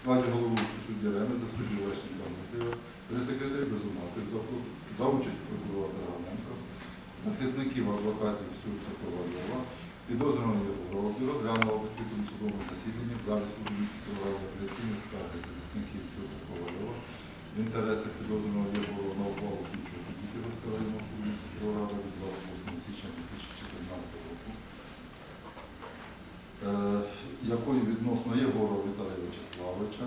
складі головуючого судді Ремеза, судді Лещенка Дмитрія, при секретарі Безуматик за, участь прокурора Пергamenка, захисників адвокатів Сюрта Ковальова, підозрюваного Євгорова, і розглянула в відкритому судовому засіданні в залі суду місті Кривого апеляційні скарги захисників Сюрта Ковальова в інтересах підозрюваного Євгорова на ухвалу слідчого судді Київського районного суду міста Кіровограда від 28 січня 2014 року, е, якою відносно Єгорова Віталія Вячеславовича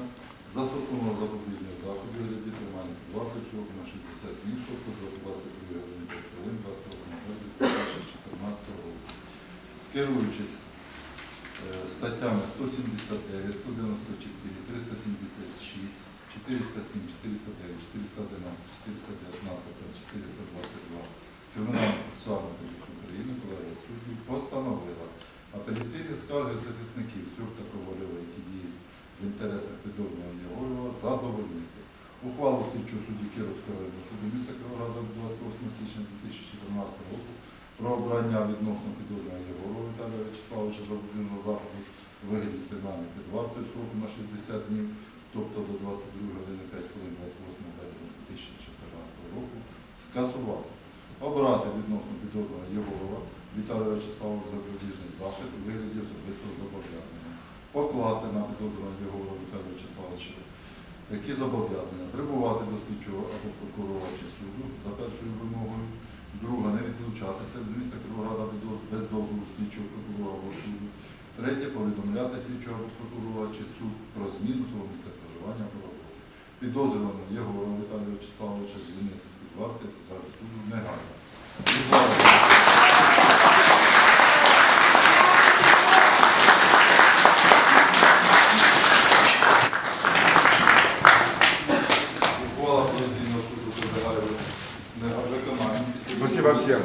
застосовано запобіжний захід у вигляді тримання під вартою на 60 днів, тобто до 22 години 5 хвилин 28 березня 2014 року. Керуючись е, статтями 179, 194, 376, 407, 409, 411, 419 та 422 Кримінального процесуального кодексу України колегія суддів постановила апеляційні скарги захисників Сюрта Ковальова, які діють в інтересах підозрюваного Єгорова, задовольнити. Ухвалу слідчого судді Кіровського районного суду міста Кривограда 28 січня 2014 року про обрання відносно підозрюваного Єгорова Віталія Вячеславовича запобіжного заходу вигляді тримання під вартою строку на 60 днів, тобто до 22 години 5 хвилин 28 березня 2014 року, скасувати. Обрати відносно підозрюваного Єгорова Віталія Вячеславовича запобіжний захід у вигляді особистого зобов'язання. Покласти на підозрюваного Єгорова Віталія Вячеславовича такі зобов'язання прибувати до слідчого або прокурора чи суду за першою вимогою. Друге, не відлучатися від міста Кривограда без дозволу слідчого прокурора або суду. Третє, повідомляти слідчого або прокурора чи суд про зміну свого місця проживання або роботи. Підозрюваного Єгора Віталія Вячеславовича звільнити з-під варти в залі суду негайно. Спасибо всем.